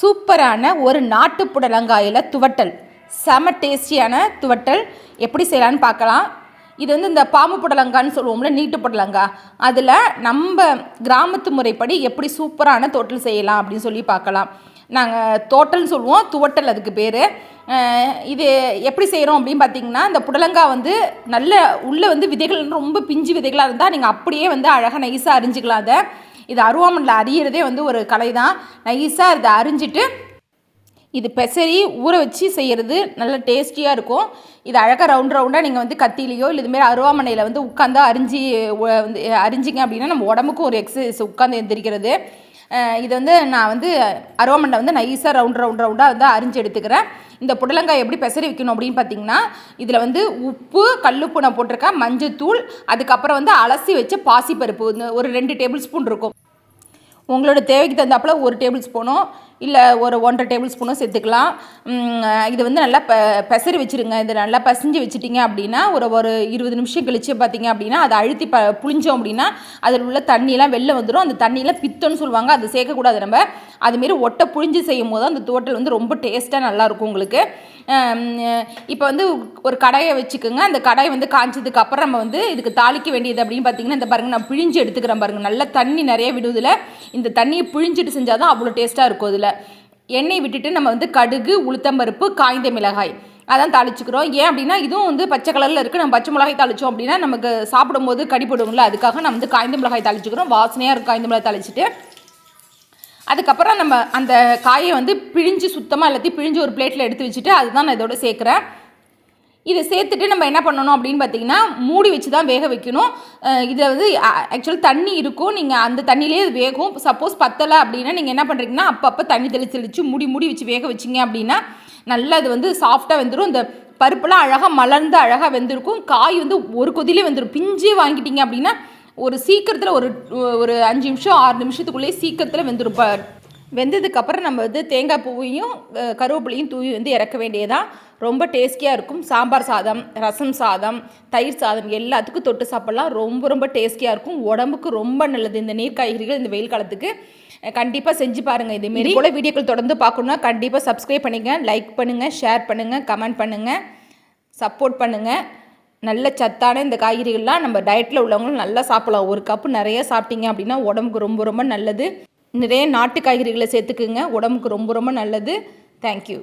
சூப்பரான ஒரு நாட்டு புடலங்காயில் துவட்டல். செம டேஸ்டியான துவட்டல். எப்படி செய்யலான்னு பார்க்கலாம். இது வந்து இந்த பாம்பு புடலங்கான்னு சொல்லுவோம்ல நீட்டு புடலங்கா அதில் நம்ம கிராமத்து முறைப்படி எப்படி சூப்பரான தோட்டல் செய்யலாம் அப்படின்னு சொல்லி பார்க்கலாம். நாங்கள் தோட்டல்னு சொல்லுவோம் துவட்டல் அதுக்கு பேர். இது எப்படி செய்கிறோம் அப்படின்னு பார்த்தீங்கன்னா இந்த புடலங்கா வந்து நல்ல உள்ளே வந்து விதைகள் ரொம்ப பிஞ்சு விதைகளாக இருந்தால் நீங்கள் அப்படியே வந்து அழகாக நைஸாக அரிஞ்சிக்கலாம் அதை. இது அருவாமனில் அரியறதே வந்து ஒரு கலை தான் நைஸாக இதை அரிஞ்சிட்டு இது பெசரி ஊற வச்சு செய்கிறது நல்ல டேஸ்டியாக இருக்கும். இது அழகாக ரவுண்ட் ரவுண்டாக நீங்கள் வந்து கத்திலேயோ இல்லை இதுமாரி அருவாமனையில் வந்து உட்காந்தா அரிஞ்சு வந்து அரிஞ்சிங்க அப்படின்னா நம்ம உடம்புக்கும் ஒரு எக்ஸசைஸ் உட்காந்து எந்திரிக்கிறது. இது வந்து நான் வந்து அருவாமனை வந்து நைஸாக ரவுண்ட் ரவுண்ட் ரவுண்டாக வந்து அரிஞ்சு எடுத்துக்கிறேன். இந்த புடலங்காய் எப்படி பெசரி வைக்கணும் அப்படின்னு பார்த்தீங்கன்னா இதில் வந்து உப்பு கல்லுப்பு நான் போட்டிருக்கேன் மஞ்சத்தூள் அதுக்கப்புறம் வந்து அலசி வச்ச பாசிப்பருப்பு இந்த ஒரு ரெண்டு டேபிள் ஸ்பூன் இருக்கும். உங்களோட தேவைக்கு தகுந்தாப்பில் ஒரு டேபிள் ஸ்பூனும் இல்லை ஒரு ஒன்றரை டேபிள் ஸ்பூனும் சேர்த்துக்கலாம். இது வந்து நல்லா ப பெசரி வச்சுருங்க. இது நல்லா பசிஞ்சு வச்சுட்டிங்க அப்படின்னா ஒரு ஒரு இருபது நிமிஷம் கழிச்சு பார்த்தீங்க அப்படின்னா அதை அழுத்தி ப புளிஞ்சோம் அப்படின்னா அதில் உள்ள தண்ணியெல்லாம் வெளில வந்துடும் அந்த தண்ணியெல்லாம் பித்தம்னு சொல்லுவாங்க. அது சேர்க்கக்கூடாது நம்ம. அதுமாரி ஒட்டை புழிஞ்சு செய்யும் போது அந்த தோட்டல் வந்து ரொம்ப டேஸ்ட்டாக நல்லாயிருக்கும் உங்களுக்கு. இப்போ வந்து ஒரு கடாயை வச்சுக்கோங்க. அந்த கடாய் வந்து காய்ச்சதுக்கு அப்புறம் நம்ம வந்து இதுக்கு தாளிக்க வேண்டியது அப்படின்னு பார்த்தீங்கன்னா இந்த பாருங்க நான் பிழிஞ்சு எடுத்துக்கிறேன் பாருங்க. நல்ல தண்ணி நிறைய விடுவதில் இந்த தண்ணியை பிழிஞ்சிட்டு செஞ்சால் தான் அவ்வளோ டேஸ்ட்டாக இருக்கும் இதில் எண்ணெய் விட்டுட்டு நம்ம வந்து கடுகு உளுத்தம்பருப்பு காய்ந்த மிளகாய். அதான் தாளிச்சுக்கிறோம். ஏன் அப்படின்னா இதுவும் வந்து பச்சை கலரில் இருக்குது நம்ம பச்சை மிளகாய் தாளிச்சோம் அப்படின்னா நமக்கு சாப்பிடும்போது கடிப்படுவோம்ல அதுக்காக நம்ம வந்து காய்ந்த மிளகாய் தாளிச்சுக்கிறோம். வாசனையாக இருக்கும் காய்ந்த மிளகாய் தாளிச்சிட்டு. அதுக்கப்புறம் நம்ம அந்த காயை வந்து பிழிஞ்சு சுத்தமாக எல்லாத்தையும் பிழிஞ்சு ஒரு பிளேட்டில் எடுத்து வச்சுட்டு அதுதான் நான் இதோட சேர்க்குறேன். இதை சேர்த்துட்டு நம்ம என்ன பண்ணணும் அப்படின்னு பார்த்தீங்கன்னா மூடி வச்சு தான் வேக வைக்கணும். இதில் வந்து ஆக்சுவலி தண்ணி இருக்கும். நீங்கள் அந்த தண்ணியிலே இது வேகும். சப்போஸ் பத்தலை அப்படின்னா நீங்கள் என்ன பண்ணுறீங்கன்னா அப்பப்போ தண்ணி தெளிச்சு தெளிச்சு மூடி மூடி வச்சு வேக வச்சிங்க அப்படின்னா நல்லா அது வந்து சாஃப்டாக வெந்துடும் இந்த பருப்புலாம் அழகாக மலர்ந்து அழகாக வெந்திருக்கும். காய் வந்து ஒரு கொதிலே வந்துடும் பிஞ்சே வாங்கிட்டீங்க அப்படின்னா ஒரு சீக்கிரத்தில் ஒரு ஒரு அஞ்சு நிமிஷம் ஆறு நிமிஷத்துக்குள்ளேயே சீக்கிரத்தில் வெந்துடும் வெந்ததுக்கப்புறம் நம்ம வந்து தேங்காய் பூவையும் கருவேப்பிலையும் தூவி வந்து இறக்க வேண்டியதான் ரொம்ப டேஸ்டியாக இருக்கும். சாம்பார் சாதம் ரசம் சாதம் தயிர் சாதம் எல்லாத்துக்கும் தொட்டு சாப்பிட்லாம். ரொம்ப ரொம்ப டேஸ்டியாக இருக்கும். உடம்புக்கு ரொம்ப நல்லது. இந்த நீர் காய்கறிகள் இந்த வெயில் காலத்துக்கு. கண்டிப்பாக செஞ்சு பாருங்கள் இதேமாரி போல வீடியோக்கள் தொடர்ந்து பார்க்கணுன்னா கண்டிப்பாக சப்ஸ்கிரைப் பண்ணுங்க லைக் பண்ணுங்கள் ஷேர் பண்ணுங்கள் கமெண்ட் பண்ணுங்கள் சப்போர்ட் பண்ணுங்கள் நல்ல சத்தான இந்த காய்கறிகள்லாம் நம்ம டயட்டில் உள்ளவங்களும் நல்லா சாப்பிடலாம். ஒரு கப்பு நிறைய சாப்பிட்டீங்க அப்படின்னா உடம்புக்கு ரொம்ப ரொம்ப நல்லது. நிறைய நாட்டு காய்கறிகளை சேர்த்துக்குங்க. உடம்புக்கு ரொம்ப ரொம்ப நல்லது. தேங்க்யூ